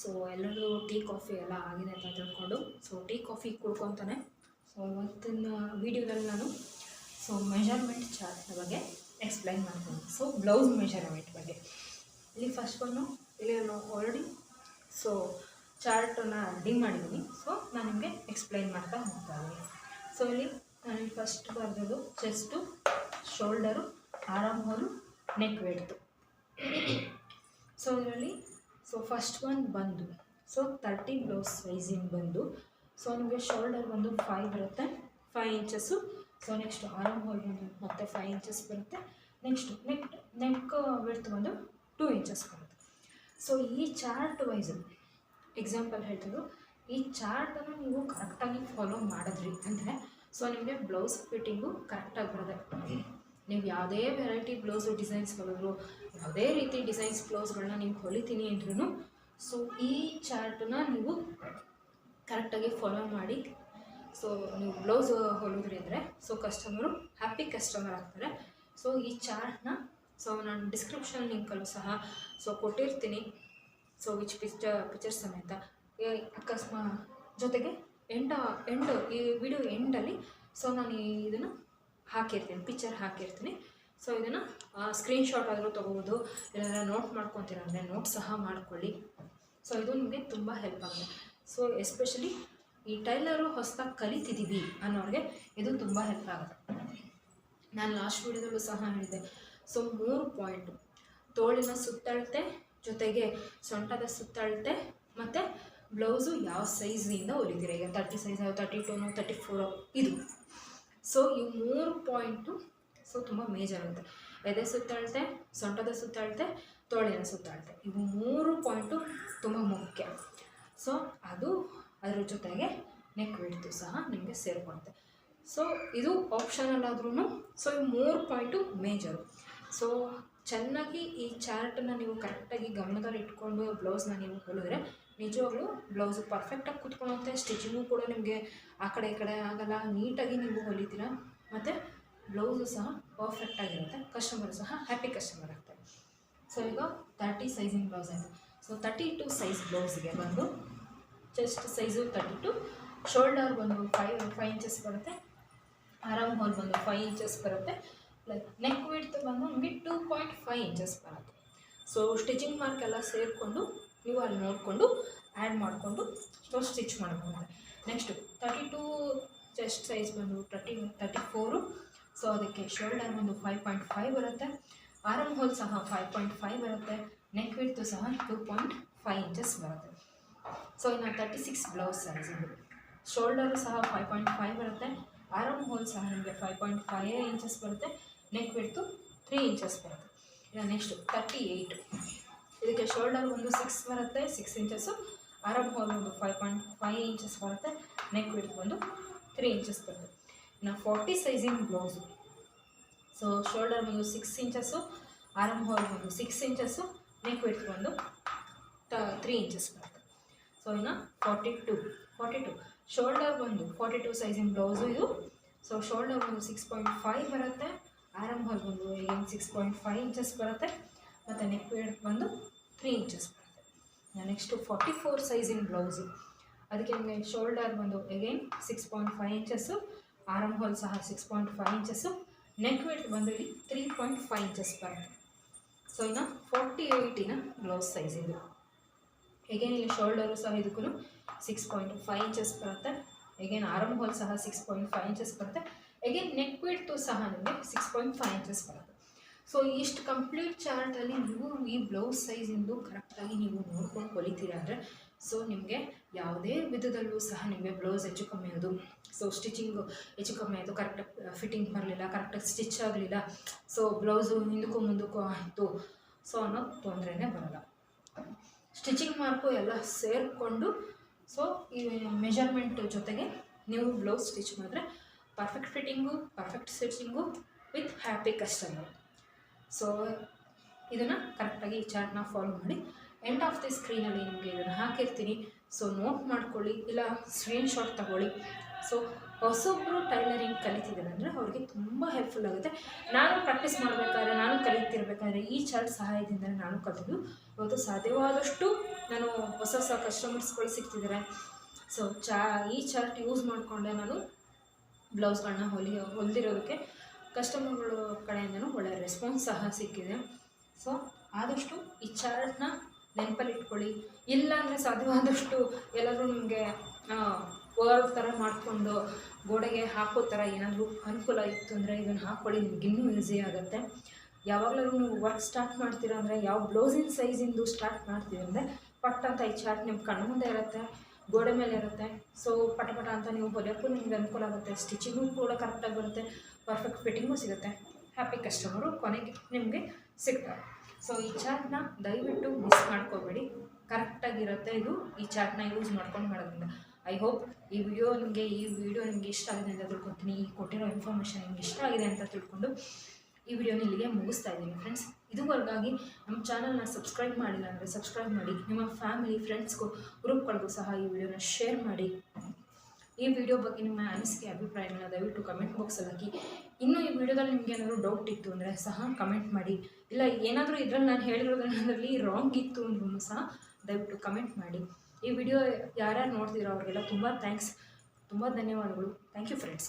So ಎಲ್ಲರೂ tea, coffee ಎಲ್ಲ ಆಗಿದೆ ಅಂತ ತಿಳ್ಕೊಂಡು ಸೊ ಟೀ, ಕಾಫಿ ಕುಡ್ಕೊತಾನೆ. ಸೊ ಇವತ್ತಿನ ವೀಡಿಯೋದಲ್ಲಿ ನಾನು ಸೊ ಮೆಷರ್ಮೆಂಟ್ ಚಾರ್ಟ್ನ ಬಗ್ಗೆ ಎಕ್ಸ್ಪ್ಲೈನ್ ಮಾಡ್ತೀನಿ. ಸೊ ಬ್ಲೌಸ್ ಮೆಷರ್ಮೆಂಟ್ ಬಗ್ಗೆ. ಇಲ್ಲಿ ಫಸ್ಟ್ ಬಂದು ಇಲ್ಲಿ ನಾನು ಆಲ್ರೆಡಿ ಸೊ ಚಾರ್ಟನ್ನ ರೆಡಿ ಮಾಡಿದ್ದೀನಿ. ಸೊ ನಾನು ನಿಮಗೆ ಎಕ್ಸ್ಪ್ಲೈನ್ ಮಾಡ್ತಾ ಹೋಗ್ತಾ ಇದ್ದೀನಿ. ಸೊ ಇಲ್ಲಿ ನಾನು ಫಸ್ಟ್ ಬರೆದದ್ದು chest shoulder arm hole neck width so ಇದರಲ್ಲಿ ಸೊ ಫಸ್ಟ್ ಒನ್ ಬಂದು. ಸೊ ತರ್ಟಿ ಬ್ಲೌಸ್ ಸೈಜಿಂಗ್ ಬಂದು. ಸೊ ನಿಮಗೆ ಶೋಲ್ಡರ್ ಬಂದು ಫೈವ್ ಬರುತ್ತೆ five inches so next arm hole ಬಂದು ಮತ್ತೆ ಫೈವ್ ಇಂಚಸ್ ಬರುತ್ತೆ. ನೆಕ್ಸ್ಟ್ ನೆಕ್ ನೆಕ್ ವಿಡ್ತ್ ಬಂದು ಟೂ ಇಂಚಸ್ ಬರುತ್ತೆ. ಸೊ ಈ ಚಾರ್ಟ್ ವೈಸು ಎಕ್ಸಾಂಪಲ್ ಹೇಳ್ತಿದ್ದು ಈ ಚಾರ್ಟನ್ನು ನೀವು ಕರೆಕ್ಟಾಗಿ ಫಾಲೋ ಮಾಡಿದ್ರಿ ಅಂದರೆ ಸೊ ನಿಮಗೆ ಬ್ಲೌಸ್ ಫಿಟ್ಟಿಂಗು ಕರೆಕ್ಟಾಗಿ ಬರುತ್ತೆ. ನೀವು ಯಾವುದೇ ವೆರೈಟಿ ಬ್ಲೌಸು ಡಿಸೈನ್ಸ್ ಹೊಲಿದ್ರು ಯಾವುದೇ ರೀತಿ ಡಿಸೈನ್ಸ್ ಬ್ಲೌಸ್ಗಳನ್ನ ನೀವು ಹೊಲಿತೀನಿ ಅಂದ್ರೂ ಸೊ ಈ ಚಾರ್ಟನ್ನ ನೀವು ಕರೆಕ್ಟಾಗಿ ಫಾಲೋ ಮಾಡಿ. ಸೊ ನೀವು ಬ್ಲೌಸ್ ಹೊಲಿದ್ರಿ ಅಂದರೆ ಸೊ ಕಸ್ಟಮರು ಹ್ಯಾಪಿ ಕಸ್ಟಮರ್ ಆಗ್ತಾರೆ. ಸೊ ಈ ಚಾರ್ಟ್ನ ಸೊ ನಾನು ಡಿಸ್ಕ್ರಿಪ್ಷನ್ ಲಿಂಕಲ್ಲೂ ಸಹ ಸೊ ಕೊಟ್ಟಿರ್ತೀನಿ. ಸೊ ವಿಚ್ ಪಿಕ್ಚರ್ ಪಿಕ್ಚರ್ ಸಮೇತ. ಅಕಸ್ಮಾ, ಜೊತೆಗೆ ಎಂಡ ಎಂಡ್ ಈ ವಿಡಿಯೋ ಎಂಡಲ್ಲಿ ಸೊ ನಾನು ಇದನ್ನು ಹಾಕಿರ್ತೀನಿ ಪಿಕ್ಚರ್ ಹಾಕಿರ್ತೀನಿ. ಸೊ ಇದನ್ನು ಸ್ಕ್ರೀನ್ಶಾಟ್ ಆದರೂ ತೊಗೋಬೋದು. ಇಲ್ಲ ನೋಟ್ ಮಾಡ್ಕೊತೀರ ಅಂದರೆ ನೋಟ್ ಸಹ ಮಾಡ್ಕೊಳ್ಳಿ. ಸೊ ಇದು ನಿಮಗೆ ತುಂಬ ಹೆಲ್ಪ್ ಆಗುತ್ತೆ. ಸೊ ಎಸ್ಪೆಷಲಿ ಈ ಟೈಲರು ಹೊಸದಾಗಿ ಕಲಿತಿದ್ದೀವಿ ಅನ್ನೋರಿಗೆ ಇದು ತುಂಬ ಹೆಲ್ಪ್ ಆಗುತ್ತೆ. ನಾನು ಲಾಸ್ಟ್ ವೀಡಿಯೋದಲ್ಲೂ ಸಹ ಹೇಳಿದೆ ಸೊ ಮೂರು ಪಾಯಿಂಟು ತೋಳಿನ ಸುತ್ತಳತೆ ಜೊತೆಗೆ ಸೊಂಟದ ಸುತ್ತಳತೆ ಮತ್ತು ಬ್ಲೌಸು ಯಾವ ಸೈಜಿಂದ ಹೊಲಿದಿರಿ ಈಗ ತರ್ಟಿ ಸೈಜ್ ತರ್ಟಿ ಟೂನು ತರ್ಟಿ ಫೋರು ಇದು. ಸೊ ಈ ಮೂರು ಪಾಯಿಂಟು ಸೊ ತುಂಬ ಮೇಜರ್ ಆಗುತ್ತೆ. ಎದೆ ಸುತ್ತಾಳತೆ, ಸೊಂಟದ ಸುತ್ತಾಳ್ತೆ, ತೋಳಿನ ಸುತ್ತಾಳತೆ. ಇವು ಮೂರು ಪಾಯಿಂಟು ತುಂಬ ಮುಖ್ಯ. ಸೊ ಅದು ಅದ್ರ ಜೊತೆಗೆ ನೆಕ್ ವಿಡ್ತು ಸಹ ನಿಮಗೆ ಸೇರಿಕೊಳುತ್ತೆ ಸೊ ಇದು ಆಪ್ಷನಲ್ ಆದ್ರೂ ಸೊ ಈ ಮೂರು ಪಾಯಿಂಟು ಮೇಜರು ಸೊ ಚೆನ್ನಾಗಿ ಈ ಚಾರ್ಟನ್ನು ನೀವು ಕರೆಕ್ಟಾಗಿ ಗಮನದಲ್ಲಿ ಇಟ್ಕೊಂಡು ಬ್ಲೌಸ್ನ ನೀವು ಹೊಲಿದ್ರೆ ನಿಜವಾಗ್ಲೂ ಬ್ಲೌಸು ಪರ್ಫೆಕ್ಟಾಗಿ ಕುತ್ಕೊಳ್ಳುತ್ತೆ ಸ್ಟಿಚಿಂಗು ಕೂಡ ನಿಮಗೆ ಆ ಕಡೆ ಈ ಕಡೆ ಆಗಲ್ಲ. ನೀಟಾಗಿ ನೀವು ಹೊಲಿತೀರ. ಮತ್ತು ಬ್ಲೌಸು ಸಹ ಪರ್ಫೆಕ್ಟಾಗಿರುತ್ತೆ ಕಸ್ಟಮರು ಸಹ ಹ್ಯಾಪಿ ಕಸ್ಟಮರ್ ಆಗ್ತಾರೆ. ಸೊ ಈಗ ತರ್ಟಿ ಸೈಜಿಂಗ್ ಬ್ಲೌಸ್ ಆಯಿತು. ಸೊ ತರ್ಟಿ ಟು ಸೈಜ್ ಬ್ಲೌಸ್ಗೆ ಬಂದು chest size thirty two shoulder ಬಂದು ಫೈವ್ ಫೈವ್ ಇಂಚಸ್ ಬರುತ್ತೆ. ಆರಾಮ್ ಹೋಲ್ ಬಂದು ಫೈವ್ ಇಂಚಸ್ ಬರುತ್ತೆ. ಲೈಕ್ ನೆಕ್ ವಿಡ್ತ್ ಬಂದು ನಿಮಗೆ ಟೂ ಪಾಯಿಂಟ್ ಫೈವ್ ಇಂಚಸ್ ಬರುತ್ತೆ. ಸೊ ಸ್ಟಿಚಿಂಗ್ ಮಾರ್ಕ್ ಎಲ್ಲ ಸೇರಿಕೊಂಡು ನೀವು ಅಲ್ಲಿ ನೋಡಿಕೊಂಡು ಆ್ಯಡ್ ಮಾಡಿಕೊಂಡು ಸೊ ಸ್ಟಿಚ್ ಮಾಡ್ಬೋದು next thirty two chest size ಬಂದು ತರ್ಟಿ ತರ್ಟಿ ಫೋರು ಸೊ ಅದಕ್ಕೆ ಶೋಲ್ಡರ್ ಬಂದು ಫೈವ್ ಪಾಯಿಂಟ್ ಫೈವ್ ಬರುತ್ತೆ ಆರಮ್ ಹೋಲ್ ಸಹ ಫೈವ್ ಪಾಯಿಂಟ್ ಫೈವ್ ಬರುತ್ತೆ ನೆಕ್ ವಿಡ್ತು ಸಹ ಟೂ ಪಾಯಿಂಟ್ ಫೈವ್ ಇಂಚಸ್ ಬರುತ್ತೆ ಸೊ ಇನ್ನು ತರ್ಟಿ ಸಿಕ್ಸ್ ಬ್ಲೌಸ್ ಸೈಜ್ ಇದು ಶೋಲ್ಡರು ಸಹ ಫೈವ್ ಪಾಯಿಂಟ್ ಫೈವ್ ಬರುತ್ತೆ ಆರಮ್ ಹೋಲ್ ಸಹ ನಿಮಗೆ ಫೈವ್ ಪಾಯಿಂಟ್ ಫೈವ್ ಇಂಚಸ್ ಬರುತ್ತೆ ನೆಕ್ ಬಿಡ್ತು ತ್ರೀ ಇಂಚಸ್ ಬರುತ್ತೆ ಇನ್ನು ನೆಕ್ಸ್ಟು ತರ್ಟಿ ಏಯ್ಟ್ ಇದಕ್ಕೆ ಶೋಲ್ಡರ್ ಒಂದು ಸಿಕ್ಸ್ ಬರುತ್ತೆ ಸಿಕ್ಸ್ ಇಂಚಸ್ಸು ಆರಮ್ ಹೋಲ್ ಒಂದು ಫೈವ್ ಪಾಯಿಂಟ್ ಫೈವ್ ಇಂಚಸ್ ಬರುತ್ತೆ. ನೆಕ್ ಬಿಡ್ತು ಒಂದು ತ್ರೀ ಇಂಚಸ್ ಬರುತ್ತೆ. ಇನ್ನು forty sizing blouse so shoulder ಬಂದು ಸಿಕ್ಸ್ ಇಂಚಸ್ಸು ಆರಮ್ ಹೋಲ್ ಬಂದು ಸಿಕ್ಸ್ ಇಂಚಸ್ಸು ನೆಕ್ ವಿಡ್ತ್ ಬಂದು ತ ತ್ರೀ ಇಂಚಸ್ ಬರುತ್ತೆ. ಸೊ ಇನ್ನು forty two forty two shoulder ಬಂದು ಫಾರ್ಟಿ ಟು ಸೈಜಿನ ಬ್ಲೌಸು ಇದು. ಸೊ ಶೋಲ್ಡರ್ ಬಂದು ಸಿಕ್ಸ್ ಪಾಯಿಂಟ್ ಫೈವ್ ಬರುತ್ತೆ. ಆರಮ್ ಹೋಲ್ ಬಂದು ಏನು ಸಿಕ್ಸ್ ಪಾಯಿಂಟ್ ಫೈವ್ ಇಂಚಸ್ ಬರುತ್ತೆ. ಮತ್ತು ನೆಕ್ ವಿಡ್ತ್ ಬಂದು ತ್ರೀ ಇಂಚಸ್ ಬರುತ್ತೆ ನೆಕ್ಸ್ಟು ಫಾರ್ಟಿ ಫೋರ್ ಸೈಜಿನ ಬ್ಲೌಸು ಅದಕ್ಕೆ ನಿಮಗೆ ಶೋಲ್ಡರ್ ಬಂದು again six point five inches arm hole ಸಹ six point five inches neck width ಬಂದು ಇಲ್ಲಿ ತ್ರೀ ಪಾಯಿಂಟ್ ಫೈವ್ ಇಂಚಸ್ ಬರುತ್ತೆ. ಸೊ ಇನ್ನು ಫಾರ್ಟಿ ಏಯ್ಟಿನ ಬ್ಲೌಸ್ ಸೈಜ್ ಇದು. ಹೇಗೇನು ಇಲ್ಲಿ ಶೋಲ್ಡರು ಸಹ ಇದಕ್ಕೂ ಸಿಕ್ಸ್ ಪಾಯಿಂಟ್ ಫೈವ್ ಇಂಚಸ್ ಬರುತ್ತೆ. ಹೇಗೇನು ಆರಮ್ ಹೋಲ್ ಸಹ ಸಿಕ್ಸ್ ಪಾಯಿಂಟ್ ಫೈವ್ ಇಂಚಸ್ ಬರುತ್ತೆ. ಹೇಗೇನು ನೆಕ್ ವಿಡ್ತು ಸಹ ನಿಮಗೆ ಸಿಕ್ಸ್ ಪಾಯಿಂಟ್ ಫೈವ್ ಇಂಚಸ್ ಬರುತ್ತೆ. ಸೊ ಇಷ್ಟು ಕಂಪ್ಲೀಟ್ ಚಾರ್ಟಲ್ಲಿ ನೀವು ಈ ಬ್ಲೌಸ್ ಸೈಜಿಂದು ಕರೆಕ್ಟಾಗಿ ನೀವು ನೋಡ್ಕೊಂಡು ಹೊಲಿತೀರ ಅಂದರೆ ಸೊ ನಿಮಗೆ ಯಾವುದೇ ವಿಧದಲ್ಲೂ ಸಹ ನಿಮಗೆ ಬ್ಲೌಸ್ ಹೆಚ್ಚು ಕಮ್ಮಿ ಆಗೋದು ಸೊ ಸ್ಟಿಚಿಂಗು ಹೆಚ್ಚು ಕಮ್ಮಿ ಆಯಿತು. ಕರೆಕ್ಟಾಗಿ ಫಿಟ್ಟಿಂಗ್ ಬರಲಿಲ್ಲ ಕರೆಕ್ಟಾಗಿ ಸ್ಟಿಚ್ ಆಗಲಿಲ್ಲ. ಸೊ ಬ್ಲೌಸು ಹಿಂದಕ್ಕೂ ಮುಂದಕ್ಕೂ ಆಯಿತು. ಸೊ ಅನ್ನೋ ತೊಂದರೆನೇ ಬರಲ್ಲ. ಸ್ಟಿಚಿಂಗ್ ಮಾರ್ಕು ಎಲ್ಲ ಸೇರಿಕೊಂಡು ಸೊ ಈ ಮೆಜರ್ಮೆಂಟ್ ಜೊತೆಗೆ ನೀವು ಬ್ಲೌಸ್ ಸ್ಟಿಚ್ ಮಾಡಿದ್ರೆ perfect fitting perfect stitching with happy customer so ಇದನ್ನು ಕರೆಕ್ಟಾಗಿ ಈ ಚಾರ್ಟ್ನ ಫಾಲೋ ಮಾಡಿ. ಎಂಡ್ ಆಫ್ ದಿ ಸ್ಕ್ರೀನಲ್ಲಿ ನಿಮಗೆ ಇದನ್ನು ಹಾಕಿರ್ತೀನಿ. ಸೊ ನೋಟ್ ಮಾಡ್ಕೊಳ್ಳಿ, ಇಲ್ಲ ಸ್ಕ್ರೀನ್ಶಾಟ್ ತಗೊಳ್ಳಿ. ಸೊ ಹೊಸೊಬ್ಬರು ಟೈಲರಿಂಗ್ ಕಲಿತಿದ್ದಾರೆ ಅಂದರೆ ಅವ್ರಿಗೆ ತುಂಬ ಹೆಲ್ಪ್ಫುಲ್ ಆಗುತ್ತೆ. ನಾನು ಪ್ರಾಕ್ಟೀಸ್ ಮಾಡಬೇಕಾದ್ರೆ ನಾನು ಕಲಿತಿರ್ಬೇಕಾದ್ರೆ ಈ ಚಾರ್ಟ್ ಸಹಾಯದಿಂದ ನಾನು ಕಲಿತಿದ್ದು. ಇವತ್ತು ಸಾಧ್ಯವಾದಷ್ಟು ನಾನು ಹೊಸ ಹೊಸ ಕಸ್ಟಮರ್ಸ್ಗಳು ಸಿಗ್ತಿದ್ದಾರೆ. ಸೊ ಚಾ ಈ ಚಾರ್ಟ್ ಯೂಸ್ ಮಾಡಿಕೊಂಡೆ ನಾನು ಬ್ಲೌಸ್ಗಳನ್ನ ಹೊಲಿ ಹೊಲಿದಿರೋದಕ್ಕೆ. ಕಸ್ಟಮರ್ಗಳು ಕಡೆಯಿಂದನೂ ಒಳ್ಳೆಯ ರೆಸ್ಪಾನ್ಸ್ ಸಹ ಸಿಕ್ಕಿದೆ. ಸೊ, ಆದಷ್ಟು ಈ ಚಾರ್ಟ್ನ ನೆನಪಲ್ಲಿ ಇಟ್ಕೊಳ್ಳಿ ಇಲ್ಲ ಅಂದರೆ ಸಾಧ್ಯವಾದಷ್ಟು ಎಲ್ಲರೂ ನಿಮಗೆ ವರ್ಕ್ ಥರ ಮಾಡಿಕೊಂಡು ಗೋಡೆಗೆ ಹಾಕೋ ಥರ ಏನಾದರೂ ಅನುಕೂಲ ಇತ್ತು ಅಂದರೆ ಇದನ್ನು ಹಾಕ್ಕೊಳ್ಳಿ ನಿಮ್ಗೆ ಇನ್ನೂ ಈಸಿ ಆಗುತ್ತೆ. ಯಾವಾಗಲೂ ನೀವು ವರ್ಕ್ ಸ್ಟಾರ್ಟ್ ಮಾಡ್ತೀರ ಅಂದರೆ ಯಾವ ಬ್ಲೌಸಿನ ಸೈಜಿಂದು ಸ್ಟಾರ್ಟ್ ಮಾಡ್ತೀವಿ ಅಂದರೆ ಪಟ್ ಅಂತ ಈ ಚಾರ್ಟ್ ನಿಮ್ಮ ಕಣ್ಣು ಮುಂದೆ ಇರುತ್ತೆ, ಗೋಡೆ ಮೇಲೆ ಇರುತ್ತೆ. ಸೊ, ಪಟ ಪಟ ಅಂತ ನೀವು ಹೊಲಿಯೋಕ್ಕೂ ನಿಮ್ಗೆ ಅನುಕೂಲ ಆಗುತ್ತೆ, ಸ್ಟಿಚಿಂಗು ಕೂಡ ಕರೆಕ್ಟಾಗಿ ಬರುತ್ತೆ. ಪರ್ಫೆಕ್ಟ್ ಫಿಟ್ಟಿಂಗು ಸಿಗುತ್ತೆ. ಹ್ಯಾಪಿ ಕಸ್ಟಮರು ಕೊನೆಗೆ ನಿಮಗೆ ಸಿಗ್ತಾರೆ ಸೊ ಈ ಚಾರ್ಟ್ನ ದಯವಿಟ್ಟು ಮಿಸ್ ಮಾಡ್ಕೋಬೇಡಿ. ಕರೆಕ್ಟಾಗಿರುತ್ತೆ ಇದು. ಈ ಚಾರ್ಟ್ನ ಯೂಸ್ ಮಾಡ್ಕೊಂಡು ಮಾಡೋದ್ರಿಂದ. ಐ ಹೋಪ್ ಈ ವಿಡಿಯೋ ನಿಮಗೆ, ಈ ವಿಡಿಯೋ ನಿಮಗೆ ಇಷ್ಟ ಆಗಿದೆ ಅಂತ ತಿಳ್ಕೊತೀನಿ. ಈ ಕೊಟ್ಟಿರೋ ಇನ್ಫಾರ್ಮೇಷನ್ ನಿಮ್ಗೆ ಇಷ್ಟ ಆಗಿದೆ ಅಂತ ತಿಳ್ಕೊಂಡು ಈ ವಿಡಿಯೋನ ಇಲ್ಲಿಗೆ ಮುಗಿಸ್ತಾ ಇದ್ದೀನಿ ಫ್ರೆಂಡ್ಸ್ ಇದುವರೆಗಾಗಿ ನಮ್ಮ ಚಾನಲ್ನ ಸಬ್ಸ್ಕ್ರೈಬ್ ಮಾಡಿಲ್ಲ ಅಂದರೆ ಸಬ್ಸ್ಕ್ರೈಬ್ ಮಾಡಿ. ನಿಮ್ಮ ಫ್ಯಾಮಿಲಿ ಫ್ರೆಂಡ್ಸ್ಗೂ ಗ್ರೂಪ್ಗಳಿಗೂ ಸಹ ಈ ವಿಡಿಯೋನ ಶೇರ್ ಮಾಡಿ. ಈ ವಿಡಿಯೋ ಬಗ್ಗೆ ನಿಮ್ಮ ಅನಿಸಿಕೆ, ಅಭಿಪ್ರಾಯಗಳನ್ನ ದಯವಿಟ್ಟು ಕಮೆಂಟ್ ಬಾಕ್ಸಲ್ಲಿ ಹಾಕಿ. ಇನ್ನೂ ಈ ವಿಡಿಯೋದಲ್ಲಿ ನಿಮಗೆ ಏನಾದರೂ ಡೌಟ್ ಇತ್ತು ಅಂದರೆ ಸಹ ಕಮೆಂಟ್ ಮಾಡಿ. ಇಲ್ಲ, ಏನಾದರೂ ಇದರಲ್ಲಿ ನಾನು ಹೇಳಿರೋದ್ರಲ್ಲಿ ರಾಂಗ್ ಇತ್ತು ಅಂದ್ರೂ ಸಹ ದಯವಿಟ್ಟು ಕಮೆಂಟ್ ಮಾಡಿ. ಈ ವಿಡಿಯೋ ಯಾರ್ಯಾರು ನೋಡ್ತೀರೋ ಅವ್ರಿಗೆಲ್ಲ ತುಂಬ ಥ್ಯಾಂಕ್ಸ್ ತುಂಬ ಧನ್ಯವಾದಗಳು. Thank you friends